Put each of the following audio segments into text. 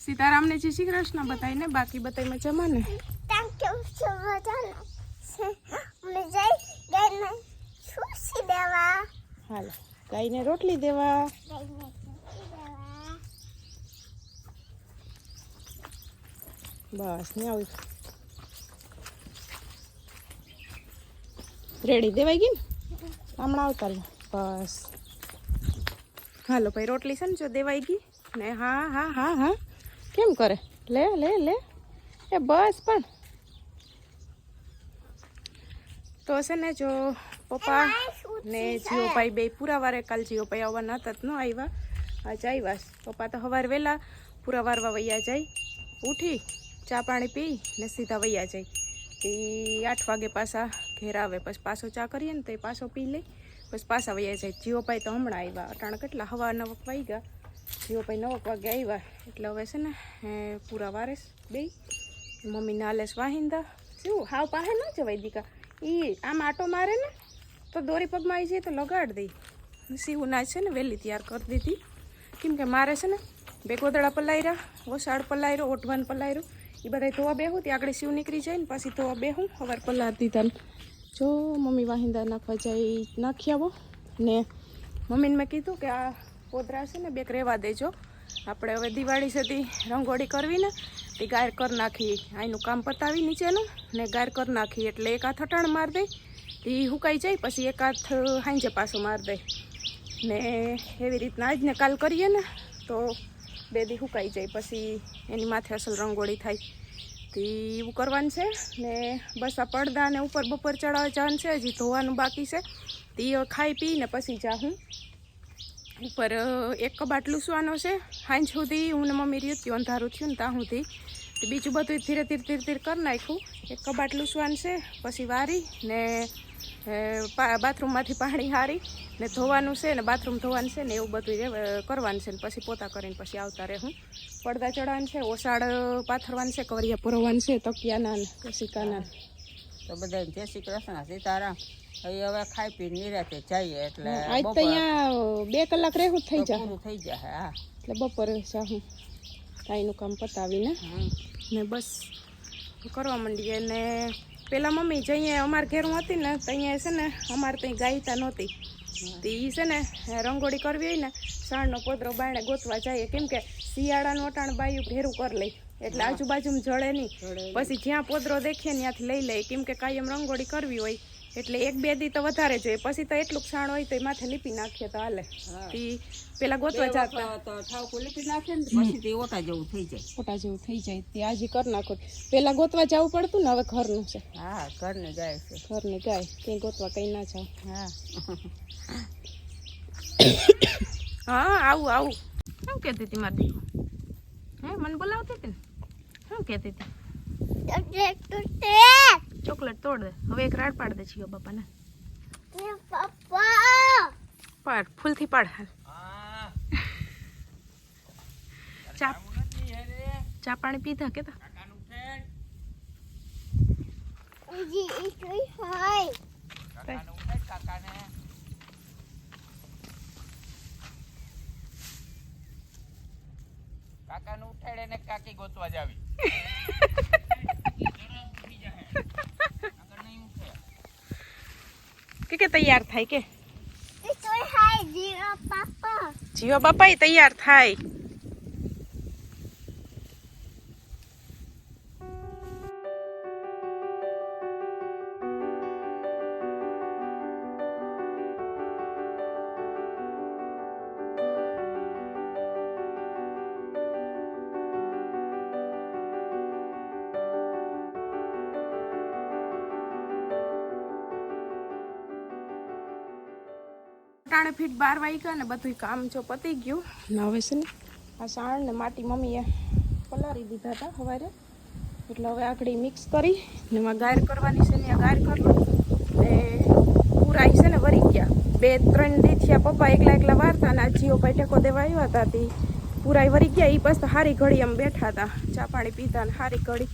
સીતારામને જય શ્રી કૃષ્ણ બતાવીને બાકી બતાવી મજામાં ને? Thank you so much. મને જઈ ગઈને સુશી દેવા. હાલો ગાયને રોટલી દેવા. બસ ને આવું. રેડી દેવાઈ ગઈ ને? હમણાં આવતા બસ. હાલો ભાઈ રોટલી છે ને જો દેવાઈ ગઈ. ને હા હા હા હા. કેમ કરે? લે લે લે. એ બસ પણ. તો છે ને જો, પપ્પા ને જીઓભાઈ બે પૂરા વારે કાલ જીઓભાઈ આવવાના હતા જ ન આવ્યા આજે આવ્યા. પપ્પા તો સવાર વહેલા પૂરા વારવા વૈયા જાય. ઉઠી, ચા પાણી પી ને સીધા વૈયા જાય. તે આઠ વાગે પાછા ઘેર આવે. પછી પાછો ચા કરીએ ને તો એ પાછો પી લે. પછી પાછા વૈયા જાય. જીઓભાઈ તો હમણાં આવ્યા અટાણ કેટલા, હવા નવક વાઈ ગયા જીઓભાઈ નવક વાગે આવ્યા એટલે હવે છે ને પૂરા વારેસ બે મમ્મી હાલેસ વાહિંદા શું હાવ પાસે ન જવાય દીકા એ આમ આટો મારે ને તો દોરી પગમાં આવી જાય તો લગાડ દઈ સીવું ના છે ને વહેલી તૈયાર કરી દીધી કેમ કે મારે છે ને બે ગોદડા પલાયરા વસાડ પલાયરો ઓઢવાન પલાયરો એ બધા ધોવા બેહું ત્યાં આગળ સીવ નીકળી જાય ને પછી ધોવા બેહું હવાર પલાર દીધા જો મમ્મી વાહિંદા નાખવા જાય નાખી આવો ને મમ્મીને મેં કીધું કે આ પોદરા છે ને, બેક રહેવા દેજો. આપણે હવે દિવાળી સુધી રંગોળી કરવી ને તે ગાયર કરી નાખી. અહીંનું કામ પતાવી નીચેનું ને ગાયર કરી નાખી. એટલે એક હાથ અટાણ માર દઈ તે હુકાઈ જાય, પછી એક હાથ હાંજે પાછો માર દે. ને એવી રીતના આજને કાલ કરીએ ને, તો બે દી હુકાઈ જાય, પછી એની માથે અસલ રંગોળી થાય. તે એવું કરવાનું છે ને, બસ આ પડદા ને ઉપર બપોર ચડાવવા જવાનું છે, હજી ધોવાનું બાકી છે. તે ખાઈ પીને પછી પછી જાઉં ઉપર એક કબાટ લૂસવાનો છે. સાંજ સુધી હું મમ્મી રહ્યું થયું અંધારું થયું ને ત્યાં સુધી. બીજું બધું ધીરે ધીરે ધીરે ધીરે કરી નાખ્યું. એક કબાટ લૂસવાનું છે, પછી વારી ને બાથરૂમમાંથી પાણી હારી ને ધોવાનું છે ને બાથરૂમ ધોવાનું છે ને એવું બધું કરવાનું છે ને પછી પોતા કરીને પછી આવતા રહેવું પડદા ચડવાનું છે ઓસાડ પાથરવાનું છે, કવરિયા પુરવાનું છે, તકિયાના ને કસિકાના. તો બધા જય શ્રી કૃષ્ણ સીતારામ. હવે હવે ખાઈ પી નિરાતે જઈએ એટલે આજ તો અહીંયા બે કલાક રહેવું થઈ જાય. પૂરું થઈ જાય હા. એટલે બપોરે જાઉં કાંઈનું કામ પતાવીને. ને બસ કરવા માંડીએ. ને પેલા મમ્મી જઈએ અમાર ઘેર હું હતી ને તો અહીંયા છે ને અમારે ત્યાં ગાયતા નહોતી. તો એ છે ને રંગોળી કરવી હોય ને સાણનો પોદરો બાયણે ગોતવા જઈએ. કેમ કે શિયાળાનું અટાણ બાયું ભેરું કરી લઈ એટલે આજુબાજુ જળે નહીં. પછી જ્યાં પોદરો દેખીએ ત્યાંથી લઈ લે. કેમ કે કાયમ રંગોળી કરવી હોય. એટલે એક બે દી તો વધારે જોઈએ પછી તો એટલું ક્ષાણ હોય તો એ માથે લીપી નાખીએ તો હાલે. પેલા ગોતવા જતા. લીપી નાખે ને પછી તે ઓટા જેવું થઈ જાય. ઓટા જેવું થઈ જાય. તે આજે કરી નાખો. પેલા ગોતવા જવું પડતું ને હવે ઘરનું છે. હા ઘરને જાય છે. ઘરને જાય. કંઈ ગોતવા કઈ ના જાવ. હા. હા આવું આવું. શું કહેતી હતી મારી દીકરો? હે મને બોલાવતી હતી ને? શું કહેતી હતી? ચોકલેટ ચોકલેટ તોડ દે. હવે એક રાડ પાડ દે છીએ બાપાને. પાડ ફૂલથી પાડ હાલ. ચા ચા પાણી પીધા કેતા કાકાને ઉઠાડે ને કાકી ગોતવા જાવી કે કે તૈયાર થાય કે? જીવા બાપા તૈયાર થાય. ટાણે ફીટ બાર વાગ્યા ને બધું કામ જો પતી ગયું. ને હવે છે ને આ સાણ ને માટી મમ્મીએ પલારી દીધા હતા સવારે. એટલે હવે આકડી મિક્સ કરી ને એમાં ગાયર કરવાની છે ને ગાયર કરલો ને પૂરા છે ને વરી ગયા. બે, ત્રણ દી પપ્પા એકલા એકલા વારતા ને આ જીઓ ભાઈ ટેકો દેવા આવ્યા હતા તે. પૂરાય વરી ગયા એ તો હારી ઘડી એમ બેઠા હતા. ચા પાણી પીધા ને હારી ઘડી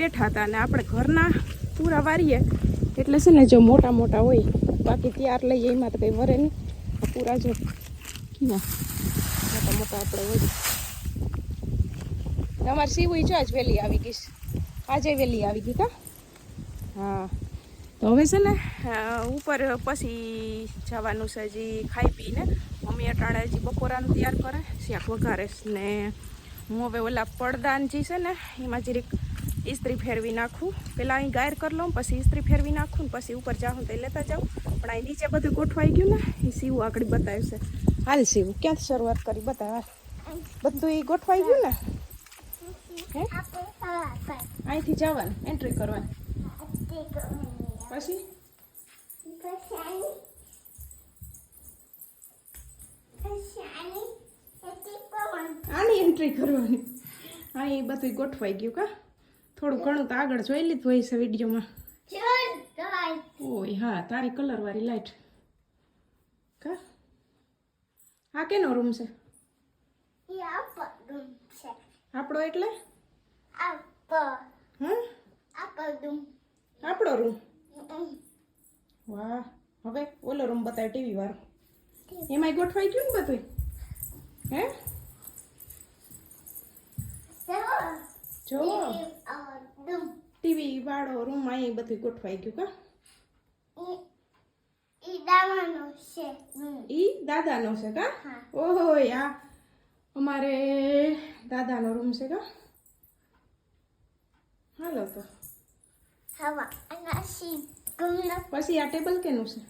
બેઠા હતા ને આપણે ઘરના પૂરા વારીએ. એટલે છે ને જો મોટા મોટા હોય બાકી ત્યાર લઈએ, એમાં તો કંઈ વરે નહીં. આ પૂરા જો કેવા મોટા મોટા આપણે હોય તમારે સીવું જો આજ વહેલી આવી ગઈશ આજે વહેલી આવી ગઈ હા. તો હવે છે ને ઉપર પછી જવાનું છે હજી ખાઈ પીને. મમ્મી અટાણે હજી બપોરાનું તૈયાર કરે. શાક વઘારે ને, હું હવે ઓલા પડદાન જે છે ને, એમાં જરીક ઇસ્ત્રી ફેરવી નાખું. પહેલાં અહીં ગાયર કરી લઉં પછી ઇસ્ત્રી ફેરવી નાખું ને પછી ઉપર જાઉં તો લેતા જાઉં. પણ અહીં નીચે બધું ગોઠવાઈ ગયું ને એ સીવું આગળ બતાવ્યું છે હાલ સીવું. ક્યાંથી શરૂઆત કરી બતાવ હાલ. બધું એ ગોઠવાઈ ગયું ને? હે? અહીંથી જવાનું એન્ટ્રી કરવાની. પછી? આની એન્ટ્રી કરવાની. હા એ બધું ગોઠવાઈ ગયું કા? થોડું ઘણું તો આગળ જોઈ લીધું હોય છે વિડીયોમાં. ઓય હા, તારી કલરવાળી લાઈટ કા? આ કેનો રૂમ છે? આપણો એટલે? આપણો રૂમ વાહ, હવે ઓલો રૂમ બતાવે ટીવી વાળો. એમાંય ગોઠવાઈ ગયું ને બધું હે? જોવો આપડું ટીવી વાળો રૂમ અહીં બધું ગોઠવાઈ ગયું કા? ઈ દાવાનો છે ઈ દાદાનો છે કા? હા. ઓહો આ અમારે દાદાનો રૂમ છે કા? હાલો તો. હવા અનાસી ગુમલા પછી આ ટેબલ કેનું છે?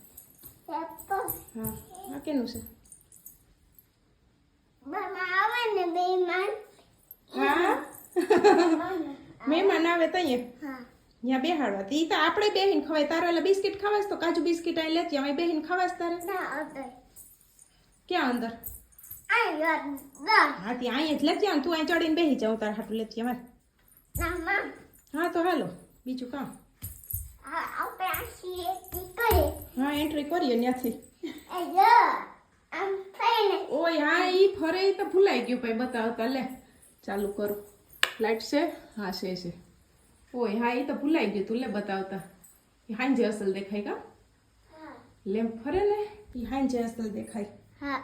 પેપર હા આ કેનું છે? બાબા આવે ને બેમાન હા? મહેમાન આવે તો અહીંયા. બેહાડવા તી તો આપણે બેહીન ખવાય. તારે એટલે બિસ્કિટ ખવાય તો કાજુ બિસ્કિટ અહીં લેતી અમે બેહીન ખવાય તારે. ક્યાં અંદર? હા ત્યાં અહીંયા જ લેતી તું અહીં ચડીને બેહી જાઉં તારે હાટું લેતી અમારે. હા તો હાલો. બીજું કામ. હા એન્ટ્રી કરીએ. ત્યાંથી. ઓય હા ઈ ફરે તો ભૂલાઈ ગયું ભાઈ. બતાવતા લે. ચાલુ કરું. લાઈટ છે? હા છે છે. ઓય હા એ તો ભૂલાઈ ગયું તું. લે બતાવતા. એ હાંજે અસલ દેખાય કા? હા. લેમ્પ ફરે ને? એ હાંજે અસલ દેખાય. હા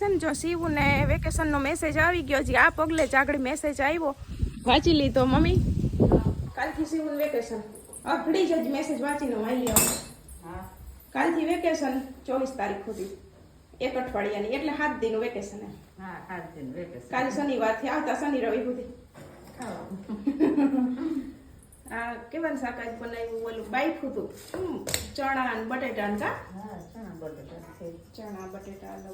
ને જો શિવું ને વેકેશનનો મેસેજ આવી ગયો છે આ પગલે જ આગળ મેસેજ આવ્યો. વાંચી લીધો મમ્મી? કાલથી શિવું વેકેશન. અઘડી જ મેસેજ વાંચીને વાંચી હા. કાલથી વેકેશન ચોવીસ તારીખ સુધી. એક અઠવાડિયાની એટલે સાત દિનનું વેકેશન હા સાત દિન વેકેશન. કાલે શનિવારથી આવતા શનિ રવિ સુધી. આ કેવાનું શાકાજ બનાવ્યું ઓલું? બાઈફું હતું ચણા ને બટેટા ને કા? હા ચણા બટેટા ચણા બટેટા લો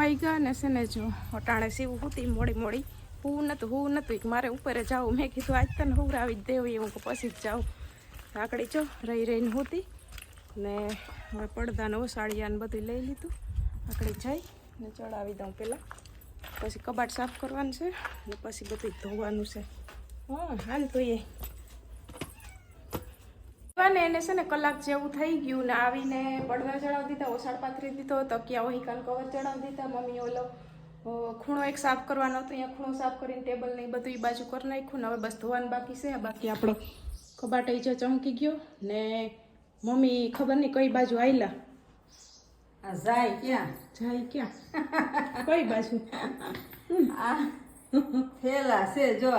ભાઈ ગયા ને છે ને જો અટાણે સીવું હતી મોડી મોડી. હું નતું હું નતું મારે ઉપર જાઉં મેં કીધું, આજ તને હુરાવી જ દેવું કહું પછી જ જાઉં. આકડી જો રહી રહીને હોતી ને હવે પડદાને ઓસાડિયા ને બધું લઈ લીધું. આકડી જઈ ને ચડાવી દઉં પહેલાં પછી કબાટ સાફ કરવાનું છે ને પછી બધું ધોવાનું છે. હા, હાલ ધોઈએ અને એને છે ને કલાક જેવું થઈ ગયું ને આવીને પડદા ચડાવી દીધા ઓસાડ પાથરી દીધો તકિયા વહીકાન કવર ચડાવી દીધા મમ્મી ઓલો ખૂણો એક સાફ કરવાનો હતો અહીંયા ખૂણો સાફ કરીને ટેબલ ને બધું એ બાજુ કરી નાખ્યું ને હવે બસ ધોવાનું બાકી છે. બાકી આપણો કબાટ જો ચમકી ગયો ને મમ્મી ખબર નહીં કઈ બાજુ આયલા? આ જાય ક્યાં? જાય ક્યાં? કઈ બાજુ? આ થેલા છે જો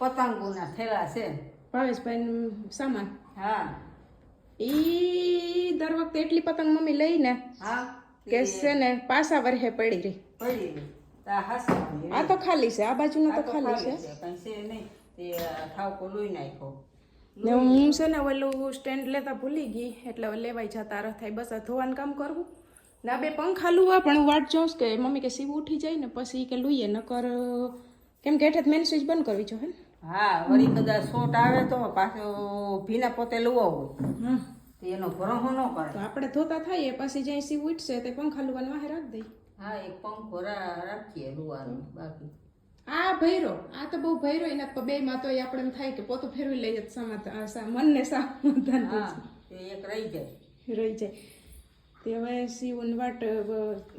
પતંગોના થેલા છે. ભાવેશભાઈ સામાન? હા. ઈ દર વખતે એટલી પતંગ મમ્મી લઈને હા. કે છે ને પાસા વરહે પડી રહી. પડી આ તો ખાલી છે આ બાજુના તો ખાલી છે. ને હું છે ને ઓલું સ્ટેન્ડ લેતા ભૂલી ગઈ એટલે લેવાઈ જતા રહ થાય. બસ આ ધોવાનું કામ કરવું. ના બે પંખા લુવા પણ હું વાટ જોઉં કે મમ્મી કે સીવ ઉઠી જાય ને પછી કે લુઈએ નકર કેમ કે હેઠે મેન સ્વિચ બંધ કરવી જોઈએ ને. હા વળી કદાચ શોટ આવે તો પાછો ભીના પોતે લુવો હોય. તો એનો ભરોસો ન કરે. આપણે ધોતા થઈએ પછી જ્યાં સી ઉઠશે તે પંખા લુવાનું વાહે રાખી દઈ હા એક પંખો રાખીએ લુવાનું બાકી. આ ભૈરો આ તો બહુ ભૈરો એના બે માં તો આપણે એમ થાય કે પોતું ફેરવી લઈએ સમાધાન મનને સમાધાન એક રહી જાય. રહી જાય. તે હવે સી વાટ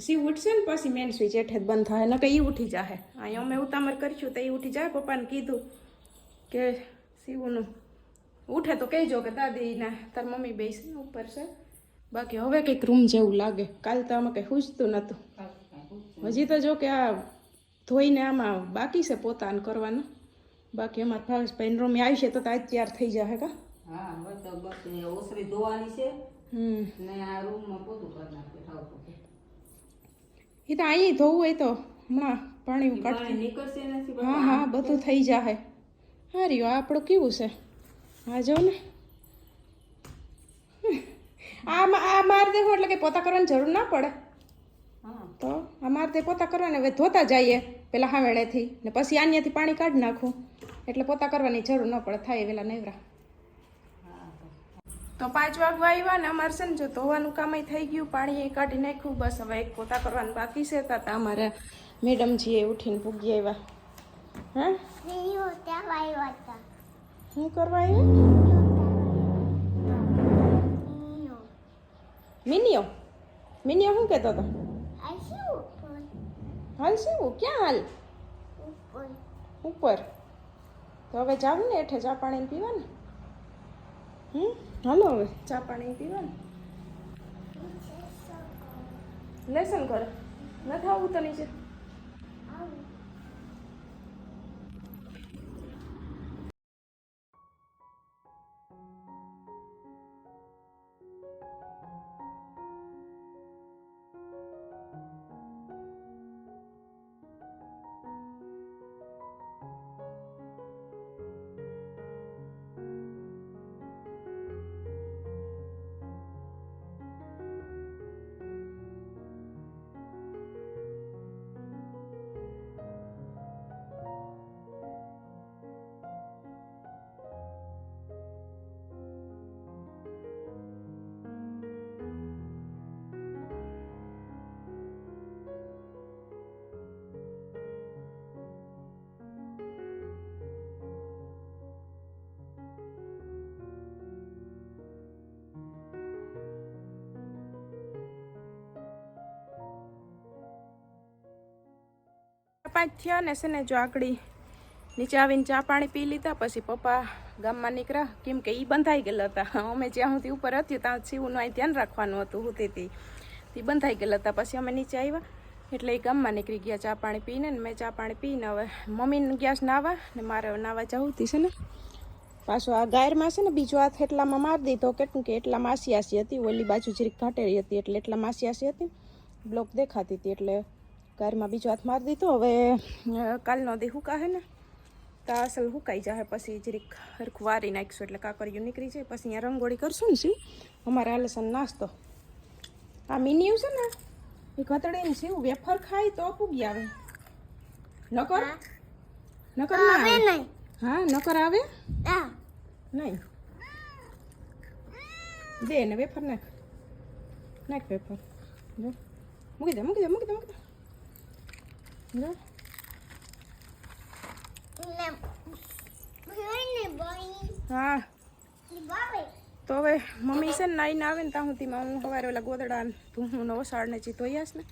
સી ઉઠશે ને પછી મેન સ્વિચ એઠે બંધ થાય નકર એ ઉઠી જાહે. અહીંયા અમે ઉતામર કરીશું તો એ ઉઠી જાય પપ્પાને કીધું. કે શિવનું ઉઠે તો કહેજો કે દાદીના તાર મમ્મી બેસ ઉપર છે. બાકી હવે કંઈક રૂમ જેવું લાગે. કાલ તો આમાં કંઈ ખૂજતું નહોતું હજી તો જો કે આ ધોઈને આમાં બાકી છે પોતાને કરવાનું. બાકી અમારા ભાવેશભાઈ રૂમ આવી છે તો આજ તૈયાર થઈ જશે કા? હા ઓસરી ધોવાની છે. ને આ રૂમમાં પોતું કરી નાખીએ એ તો અહીં ધોવું હોય તો હમણાં પાણી નીકળશે હા હા બધું થઈ જાહે. હા રહ્યો આ આપણું કેવું છે? હા જો ને. આ આ માર દેવું એટલે કે પોતા કરવાની જરૂર ના પડે. હા. તો આ માર દે પોતા કરવાને હવે ધોતા જઈએ પેલા હાવેળેથી ને પછી આન્યાથી પાણી કાઢી નાખું. એટલે પોતા કરવાની જરૂર ન પડે થાય વેલા નેવરા. તો. પાંચ વાગવા આવ્યા ને અમારે છે ને જો ધોવાનું કામ થઈ ગયું પાણી કાઢી નાખ્યું બસ હવે એક પોતા કરવાનું બાકી છે. તા અમારે મેડમજીએ ઉઠીને પૂગી આવ્યા હા. શું કરવા આવ્યો મિનિયો. મિનિયો શું કહેતો હતો? હાલ શું? ક્યાં હાલ? ઉપર. તો હવે જાવ ને એઠે ચા પાણી પીવા ને હમ? હાલો હવે, ચા પાણી પીવા ને લેસન કરો. નથી આવું તો નીચે. પાંચ થયા ને છે ને જો આકડી નીચે આવીને ચા પાણી પી લીધા, પછી પપ્પા ગામમાં નીકળ્યા. કેમ કે એ બંધાઈ ગયેલા હતા. અમે જ્યાં સુધી ઉપર હતી ત્યાં શિવનું અહીં ધ્યાન રાખવાનું હતું હું તેથી તે બંધાઈ ગયેલા હતા. પછી અમે નીચે આવ્યા, એટલે એ ગામમાં નીકળી ગયા ચા પાણી પીને ને મેં ચા પાણી પીને હવે મમ્મીને ગેસ નાવા ને મારે નાવા જવું હતી છે ને. પાછો આ ગાયરમાં છે ને બીજો હાથ એટલામાં મારી દીધો કેટલું કે એટલા માસી આસી હતી, ઓલી બાજુ જરીક ઘાટેરી હતી એટલે એટલા માસી આસી હતી. બ્લોક દેખાતી હતી એટલે ગાયરમાં બીજો હાથ મારી દીધો. હવે કાલનો દે હુકા હે ને તો અસલ હુકાઈ જાય પછી જરીક હરખું વારી નાખીશું એટલે કાકરિયું નીકળી જાય. પછી અહીંયા રંગોળી કરશું ને શું. અમારે આલસન નાસ્તો. આ મિનિયું છે ને એ ઘતડીને શું વેફર ખાય તો પૂગી આવે. નકર? નકર ના આવે નહીં. હા નકર આવે? નહીં. દે ને વેફર નાખ. નાખ વેફર. જો. મૂકી દે મૂકી દે મૂકી દે મૂકી દે. ને ને બોઈ હા. તો હવે મમ્મી છે ને નાઈને આવે ને ત્યાં સુધીમાં હું સવારે ઓલા ગોદડા ધૂમનું વસાડને જે ધોયાશ ને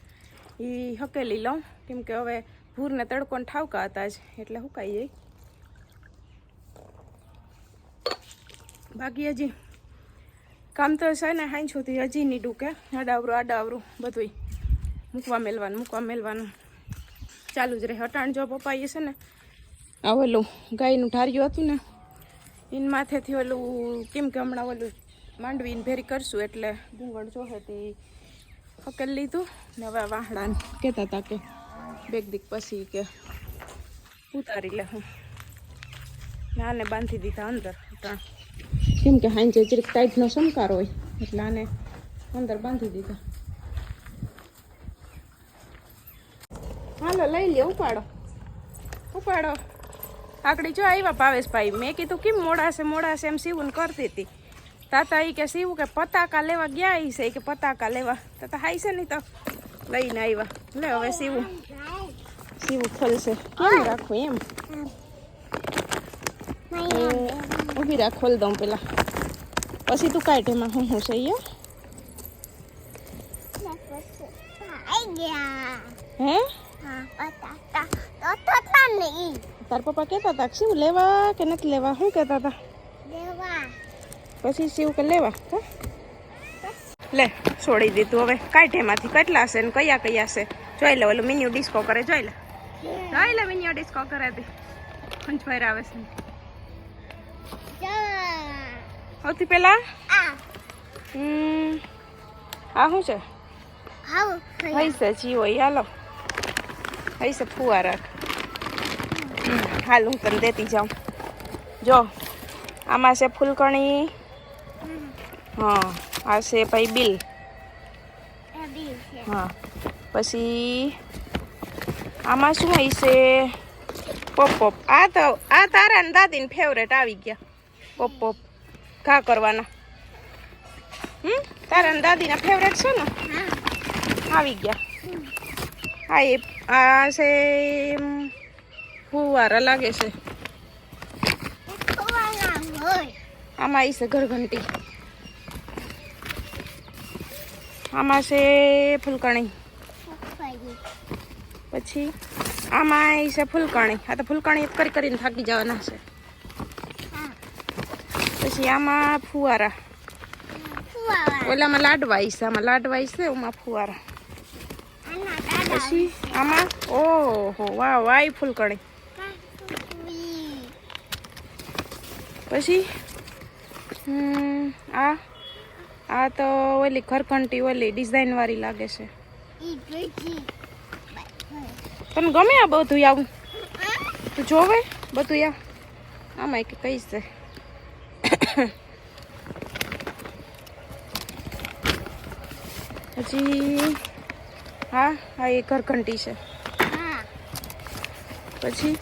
એ હકેલી લઉં. કેમ કે હવે ભૂરને તડકોને ઠાવકા હતા જ એટલે હુકાઈ જાય બાકી હજી કામ તો છે ને હાઈ સુધી હજી નહીં ડૂકે. આડાવરું આડાવરું બધુંય. મૂકવા મેલવાનું મૂકવા મેલવાનું. ચાલુ જ રહે. અટાણ જો પપ્પાએ છે ને આ ઓલું ગાયનું ઢાર્યું હતું ને? એન માથેથી ઓલું કેમ કે હમણાં ઓલું માંડવીને ભેરી કરશું એટલે ગુંગળ જોહે તે હકેલ લીધું ને હવે વાહડાને કહેતા હતા કે બેગ દીક પછી કે ઉતારી લે હું. ને આને બાંધી દીધા અંદર ત્રણ કેમ કે હાંજે જરીક ટાઈટનો સમકાર હોય એટલે આને અંદર બાંધી દીધા. હાલો લઈ લે ઉપાડો. ઉપાડો. આકડી જો આવ્યા ભાવેશભાઈ. મેં કીધું કેમ મોડાશે મોડાશે એમ સીવું કરતી હતી. તાતા એ કે સીવું કે પતાકા લેવા ગયા એ છે. કે પતાકા લેવા. તાતા હાઈ છે નહીં તો. લઈને આવ્યા લે હવે સીવું સીવું ખોલશે. કેમ રાખવું એમ? ઊભી રાખ ખોલ દઉં પેલા. પછી તું કાઢ એમાં હું હું છે ઈ, હો? તાર પપ્પા કહેતા હતા શિવ લેવા કે નથી લેવા? શું કહેતા હતા? પછી શિવ કે લેવા? લે છોડી દીધું હવે. કાંઈ એમાંથી કેટલા છે ને કયા કયા છે જોઈ લે ઓલું મિન્યુ ડિસ્કો કરે જોઈ લે. જોઈ લે મિન્યુ ડિસ્કો કરે તી. પંચફાયર આવે છે? સૌથી પહેલા? હમ, આ શું છે? હાઉ હઈ છે જીવો ઈ હાલો. હઈ સે ફુવારા. હમ, હાલ હું તને દેતી જાઉં. જો આમાં છે ફૂલકણી. હા આ છે ભાઈ બિલ. હા પછી આમાં શું હોય છે? પોપ પોપ આ તો આ તારા ને દાદીને ફેવરેટ આવી ગયા. પોપ પોપ ઘા કરવાના. હમ? તારા ને દાદીના ફેવરેટ છે ને? આવી ગયા. હા એ આ છે ફુવારા લાગે છે. આમાં આવી છે ઘરઘંટી. આમાં છે ફૂલકણી. પછી આમાં આવી છે ફૂલકણી. આ તો ફૂલકણી કરી કરીને થાકી જવાના છે. પછી આમાં ફુવારા. ઓલામાં લાડવા આવી છે, આમાં લાડવા આવી છે, ઓમાં ફુવારા. પછી આમાં ઓહો વાહ વાય ફૂલકણી કાકુઈ પછી આ આ તો ઓલી ઘરઘંટી ઓલી ડિઝાઇન વાળી લાગે છે. તને ગમે આ બધું આવું તું જોવે બધું આ આમાં એક કઈ છે? પછી હા આ એ ઘરઘંટી છે. પછી?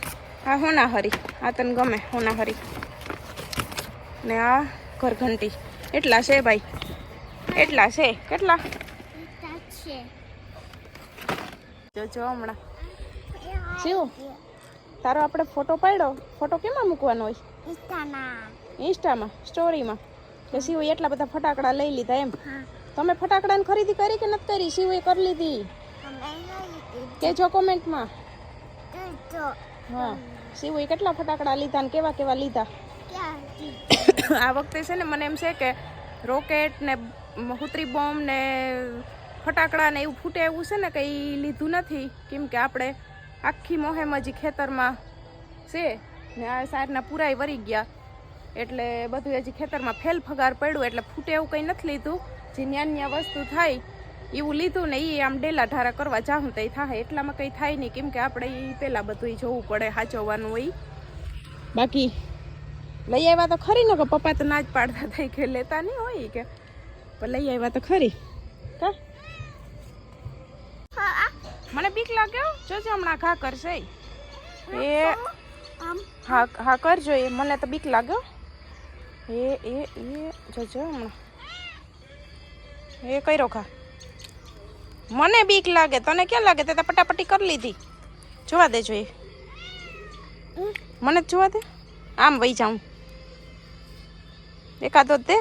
આ હોનાહરી. આ તને ગમે હોનાહરી. ને આ ઘરઘંટી. એટલા છે ભાઈ. એટલા છે. કેટલા? ઈતા છે. જો જો હમણાં. શું? તારો આપણે ફોટો પાડ્યો? ફોટો કેમાં મૂકવાનો હોય? ઇન્સ્ટામાં. સ્ટોરીમાં? કે શિવ એટલા બધા ફટાકડા લઈ લીધા એમ? હા. તમે ફટાકડાની ખરીદી કરી કે નથી કરી? શિવે કરી લીધી. કે જો કેજો કોમેન્ટમાં. હા. શિવે કેટલા ફટાકડા લીધા ને કેવા કેવા લીધા? આ વખતે છે ને મને એમ છે કે રોકેટ ને હુતરી બોમ્બ ને ફટાકડા ને એવું ફૂટે એવું છે ને કંઈ લીધું નથી. કેમ કે આપણે આખી મોહેમ હજી ખેતરમાં છે ને આ સારના પૂરાય વરી ગયા. એટલે બધું હજી ખેતરમાં ફેલ ફગાર પડ્યું એટલે ફૂટે એવું કંઈ નથી લીધું. જે ન્યા ન્યા વસ્તુ થાય એવું લીધું ને એ આમ ડેલા ઢારા કરવા જાઉં તો થાય એટલામાં કંઈ થાય નહીં કેમ કે આપણે એ પહેલાં બધું જોવું પડે સાચવવાનું હોય. બાકી લઈ આવ્યા તો ખરી ને કે પપ્પા તો ના જ પાડતા થઈ કે લેતા નહીં હોય કે. પણ લઈ આવ્યા તો ખરી. કા? હા મને બીક લાગ્યો જોજો હમણાં ઘા કરશે એ આમ હા હા કરજો એ મને તો બીક લાગ્યો એ એ એ જોજો હમણાં. એ કર્યો ખા. મને બીક લાગે તને ક્યાં લાગે? તે પટાપટી કરી લીધી. જોવા દેજો એ. મને જોવા દે. આમ વહી જાઉં. એકાદો દે.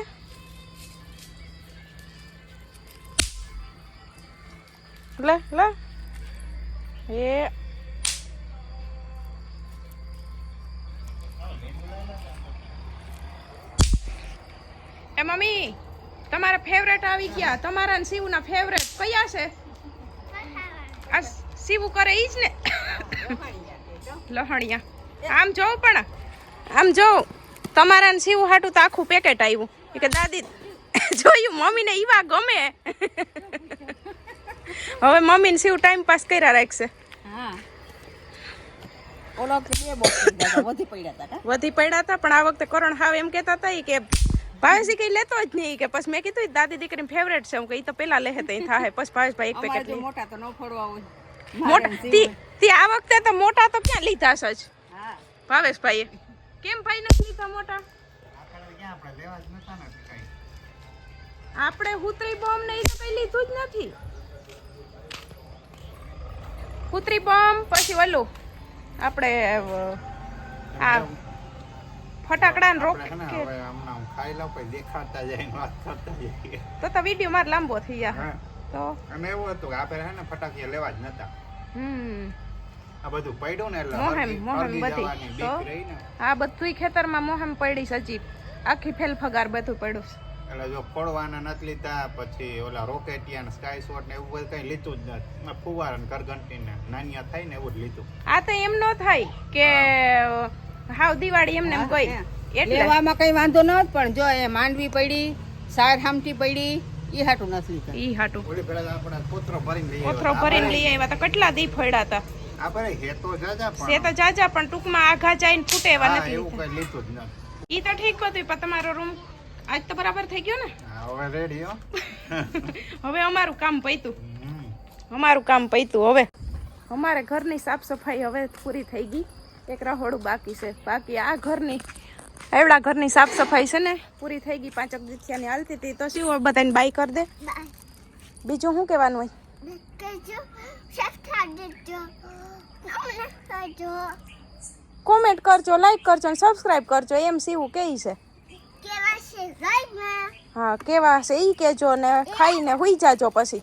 લે લે. એ. એ મમ્મી. તમારા ફેવરેટ આવી ગયા. તમારા ને શિવના ફેવરેટ કયા છે? આ શિવ કરે ઈ જ ને? લહણિયા. આમ જોઉં પણ. આમ જોઉં. તમારા ને સીવું હાટું તો આખું પેકેટ આવ્યું કે દાદી જોયું? મમ્મીને ઈવા ગમે. હવે મમ્મીને શિવ ટાઈમ પાસ કર્યા રાખશે. વધી પડ્યા હતા પણ આ વખતે કરણ હાવ એમ કહેતા હતા કે ભાવેશી કઈ લેતો જ નહીં કે પછી મેં કીધું દાદી દીકરી ફેવરેટ છે હું કઈ તો પેલા લેહે તો થાય પછી ભાવેશભાઈ એક પેકેટ મોટા તો ન ફળવા મોટા તી આ વખતે તો મોટા તો ક્યાં લીધા છે જ ભાવેશભાઈએ કેમ ભાઈ નથી લીધા મોટા આપણે હુતરી બોમ્બ ને એ તો કઈ લીધું જ નથી હુતરી બોમ્બ પછી ઓલું આપણે આ ફટાકડા ને રોક ખાઈ લઉં પછી દેખાતા જાય વાત કરતા જાય. તો તો વીડિયો માર લાંબો થઈ જાય તો અને એવું હતું કે આપણે હે ને ફટાકિયા લેવા જ નતા. હમ. આ બધું પડ્યું ને એટલે મોહેમ, મોહેમ બધી. તો? આ બધુંય ખેતરમાં મોહમ પડી છે આખી આખી ફેલફગાર બધું પડ્યું એટલે જો ફોડવાના નથી લીધા પછી ઓલા રોકેટિયા ને સ્કાય શોટ ને એવું બધું કઈ લીધું જ નથી. ફુવાર ફુવારા ને કરઘંટી ને નાનિયા થાય ને એવું જ લીધું. આ તો એમ નો થાય કે હાવ દિવાળી એમને એમ કોઈ એટલે. લેવામાં કઈ વાંધો ન પણ જો એ માંડવી પડી સાર હામટી પડી ઈ હાટું નથી ઈ હાટું. ઓલી પેલા આપણે પોત્રો ભરીને લઈ પોત્રો ભરીને લઈ આવ્યા તો કેટલા દી ફળ્યા હતા? આપણે હેતો જાજા સે પણ તો જાજા પણ ટૂંકમાં આઘા જઈને ફૂટે એવા નથી એવું કઈ લીધું જ નથી. ઈ તો ઠીક હતું પણ તમારો રૂમ આજ તો બરાબર થઈ ગયો ને? હવે રેડી હો. હવે અમારું કામ પૈતું અમારું કામ પૈતું હવે. અમારે ઘરની સાફ સફાઈ હવે પૂરી થઈ ગઈ. એક રહોડું બાકી છે. બાકી આ ઘરની એવડા ઘરની સાફ સફાઈ છે ને પૂરી થઈ ગઈ પાંચક દીથિયાની હાલતી હતી. તો શું બધાને બાય કરી દે. બીજું શું કહેવાનું હોય? કોમેન્ટ કરજો. લાઈક કરજો અને સબસ્ક્રાઇબ કરજો. એમ સીવું કે છે. હા કેવા છે ઈ કહેજો ને ખાઈને હુઈ જાજો પછી.